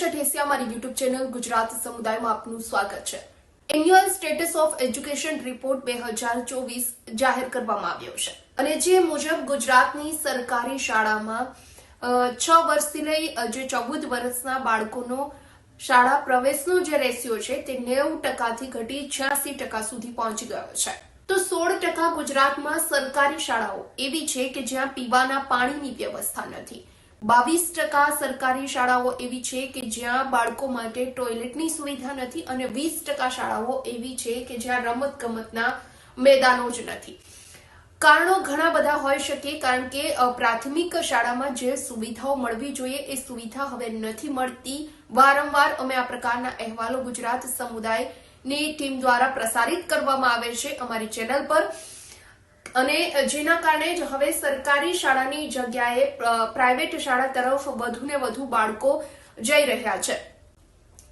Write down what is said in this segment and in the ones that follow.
સમીક્ષા ઠેસિયા મારી YouTube channel Gujarat સમુદાયમાં આપનું સ્વાગત છે. Annual status of education report બે હજાર ચોવીસ જાહેર કરવામાં આવ્યો છે. અને જે મુજબ ગુજરાતની સરકારી શાળામાં છ વર્ષથી લઈ જે ચૌદ વર્ષના બાળકોનો શાળા પ્રવેશનો જે રેશિયો છે તે નેવું ટકાથી ઘટી છ્યાસી ટકા સુધી પહોંચી ગયો છે. તો સોળ ટકા ગુજરાતમાં સરકારી શાળાઓ એવી છે કે જ્યાં પીવાના પાણીની વ્યવસ્થા નથી. બાવીસ ટકા સરકારી શાળાઓ એવી છે કે જ્યાં બાળકો માટે ટોયલેટની સુવિધા નથી અને વીસ ટકા શાળાઓ એવી છે કે જ્યાં રમત ગમતના મેદાનો જ નથી. કારણો ઘણા બધા હોઈ શકે કારણ કે પ્રાથમિક શાળામાં જે સુવિધાઓ મળવી જોઈએ એ સુવિધા હવે નથી મળતી. વારંવાર અમે આ પ્રકારના અહેવાલો ગુજરાત સમુદાયની ટીમ દ્વારા પ્રસારિત કરવામાં આવે છે. અમારી ચેનલ પર અને જેના કારણે જ હવે સરકારી શાળાની જગ્યાએ પ્રાઇવેટ શાળા તરફ વધુ ને વધુ બાળકો જઈ રહ્યા છે.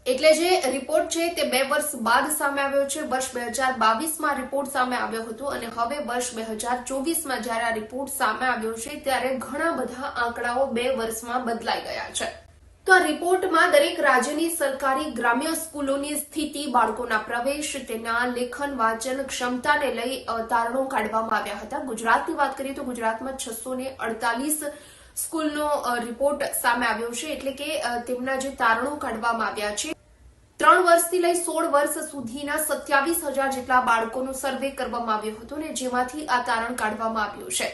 એટલે જે રિપોર્ટ છે તે બે વર્ષ બાદ સામે આવ્યો છે. વર્ષ બે હજાર બાવીસમાં રિપોર્ટ સામે આવ્યો હતો અને હવે વર્ષ બે હજાર ચોવીસમાં જ્યારે આ રિપોર્ટ સામે આવ્યો છે, ત્યારે ઘણા બધા આંકડાઓ બે વર્ષમાં બદલાઈ ગયા છે. તો આ રિપોર્ટમાં દરેક રાજ્યની સરકારી ગ્રામ્ય સ્કૂલોની સ્થિતિ, બાળકોના પ્રવેશ, તેના લેખન, વાંચન ક્ષમતાને લઈ તારણો કાઢવામાં આવ્યા હતા. ગુજરાતની વાત કરીએ તો ગુજરાતમાં છસો અડતાલીસ સ્કૂલનો રિપોર્ટ સામે આવ્યો છે. એટલે કે તેમના જે તારણો કાઢવામાં આવ્યા છે. ત્રણ વર્ષથી લઈ સોળ વર્ષ સુધીના સત્યાવીસ હજાર જેટલા બાળકોનો સર્વે કરવામાં આવ્યો હતો ને જેમાંથી આ તારણ કાઢવામાં આવ્યું છે.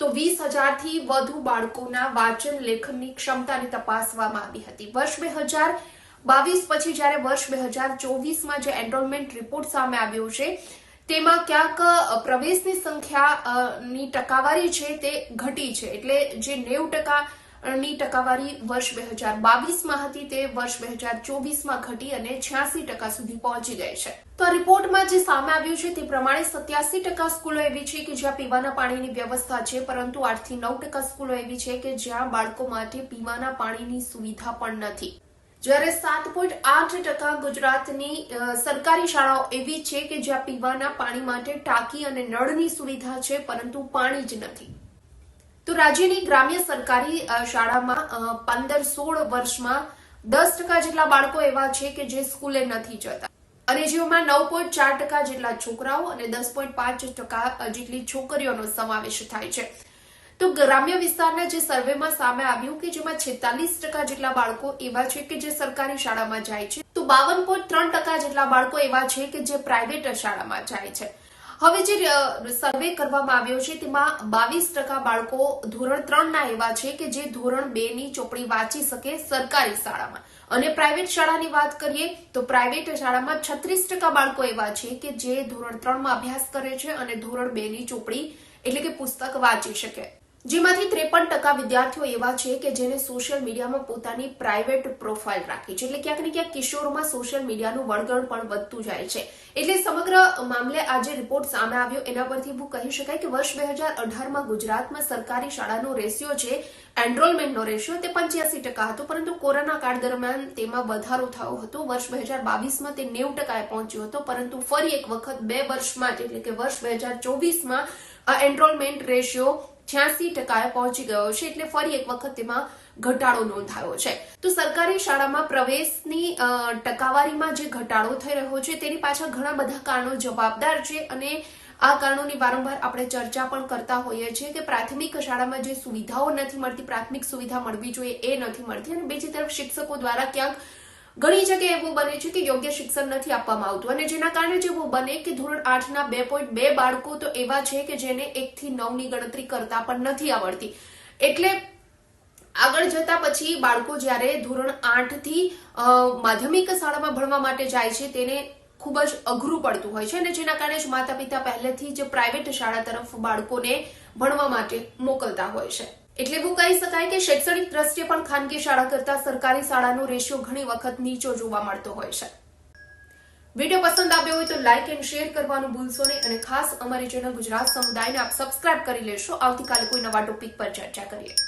તો વીસ હજારથી વધુ બાળકોના વાંચન લેખનની ક્ષમતાને તપાસવામાં આવી હતી. વર્ષ બે હજાર બાવીસ પછી જ્યારે વર્ષ બે હજાર ચોવીસમાં જે એનરોલમેન્ટ રિપોર્ટ સામે આવ્યો છે, તેમાં ક્યાંક પ્રવેશની સંખ્યા ની ટકાવારી છે તે ઘટી છે. એટલે જે નેવું ટકા ની ટકાવારી વર્ષ બે હજાર બાવીસમાં હતી. તે વર્ષ બે હજાર ચોવીસમાં ઘટી અને છ્યાસી ટકા સુધી પહોંચી ગઈ છે. તો રિપોર્ટમાં જે સામે આવ્યું છે તે પ્રમાણે સત્યાસી ટકા સ્કૂલો એવી છે કે જ્યાં પીવાના પાણીની વ્યવસ્થા છે, પરંતુ આઠથી નવ ટકા સ્કૂલો એવી છે કે જ્યાં બાળકો માટે પીવાના પાણીની સુવિધા પણ નથી. જ્યારે સાત પોઈન્ટ આઠ ટકા ગુજરાતની સરકારી શાળાઓ એવી છે કે જ્યાં પીવાના પાણી માટે ટાંકી અને નળની સુવિધા છે, પરંતુ પાણી જ નથી. તો રાજ્યની ગ્રામ્ય સરકારી શાળામાં પંદર સોળ વર્ષમાં દસ ટકા જેટલા બાળકો એવા છે કે જે સ્કૂલે નથી જતા. અને જેમાં નવ પોઈન્ટ ચાર ટકા જેટલા છોકરાઓ અને દસ પોઈન્ટ પાંચ ટકા જેટલી છોકરીઓનો સમાવેશ થાય છે. તો ગ્રામ્ય વિસ્તારના જે સર્વેમાં સામે આવ્યું કે જેમાં છેતાલીસ ટકા જેટલા બાળકો એવા છે કે જે સરકારી શાળામાં જાય છે, તો બાવન પોઈન્ટ ત્રણ ટકા જેટલા બાળકો એવા છે કે જે પ્રાઇવેટ શાળામાં જાય છે. હવે જે સર્વે કરવામાં આવ્યો છે, તેમાં બાવીસ ટકા બાળકો ધોરણ ત્રણના એવા છે કે જે ધોરણ બે ની ચોપડી વાંચી શકે સરકારી શાળામાં. અને પ્રાઇવેટ શાળાની વાત કરીએ, તો પ્રાઇવેટ શાળામાં છત્રીસ ટકા બાળકો એવા છે કે જે ધોરણ ત્રણમાં અભ્યાસ કરે છે અને ધોરણ બે ની ચોપડી એટલે કે પુસ્તક વાંચી શકે. જેમાંથી ત્રેપન ટકા વિદ્યાર્થીઓ એવા છે કે જેને સોશિયલ મીડિયામાં પોતાની પ્રાઇવેટ પ્રોફાઇલ રાખી છે. એટલે ક્યાંક ને ક્યાંક કિશોરોમાં સોશિયલ મીડિયાનું વળગણ પણ વધતું જાય છે. એટલે સમગ્ર મામલે આ જે રિપોર્ટ સામે આવ્યો. એના પરથી એવું કહી શકાય કે વર્ષ બે હજાર અઢારમાં ગુજરાતમાં સરકારી શાળાનો રેશિયો છે એનરોલમેન્ટનો રેશિયો તે પંચ્યાસી ટકા હતો. પરંતુ કોરોના કાળ દરમિયાન તેમાં વધારો થયો હતો. વર્ષ બે હજાર બાવીસમાં તે નેવું ટકાએ પહોંચ્યો હતો. પરંતુ ફરી એક વખત બે વર્ષમાં એટલે કે વર્ષ બે હજાર ચોવીસમાં આ એનરોલમેન્ટ રેશિયો છ્યાસી ટકાએ પહોંચી ગયો છે એટલે ફરી એક વખત તેમાં ઘટાડો નોંધાયો છે. તો સરકારી શાળામાં પ્રવેશની ટકાવારીમાં જે ઘટાડો થઈ રહ્યો છે તેની પાછળ ઘણા બધા કારણો જવાબદાર છે અને આ કારણોની વારંવાર આપણે ચર્ચા પણ કરતા હોઈએ છીએ કે પ્રાથમિક શાળામાં જે સુવિધાઓ નથી મળતી, પ્રાથમિક સુવિધા મળવી જોઈએ એ નથી મળતી અને બીજી તરફ શિક્ષકો દ્વારા ક્યાંક ઘણી જગ્યાએ એવું બને છે કે યોગ્ય શિક્ષણ નથી આપવામાં આવતું. અને જેના કારણે જ એવું બને કે ધોરણ આઠના બે પોઈન્ટ બે બાળકો તો એવા છે કે જેને એકથી નવની ગણતરી કરતા પણ નથી આવડતી. એટલે આગળ જતા પછી બાળકો જ્યારે ધોરણ આઠથી માધ્યમિક શાળામાં ભણવા માટે જાય છે તેને ખૂબ જ અઘરું પડતું હોય છે. અને જેના કારણે જ માતા પિતા પહેલેથી જ પ્રાઇવેટ શાળા તરફ બાળકોને ભણવા માટે મોકલતા હોય છે. એટલે એવું કહી શકાય કે શૈક્ષણિક દ્રષ્ટિએ પણ ખાનગી શાળા કરતા સરકારી શાળાનો રેશિયો ઘણી વખત નીચો જોવા મળતો હોય છે. વીડિયો પસંદ આવ્યો હોય તો લાઇક એન્ડ શેર કરવાનું ભૂલશો નહીં અને ખાસ અમારી ચેનલ ગુજરાત સમુદાયને આપ સબસ્ક્રાઇબ કરી લેશો. આવતીકાલે કોઈ નવા ટોપિક પર ચર્ચા કરીએ.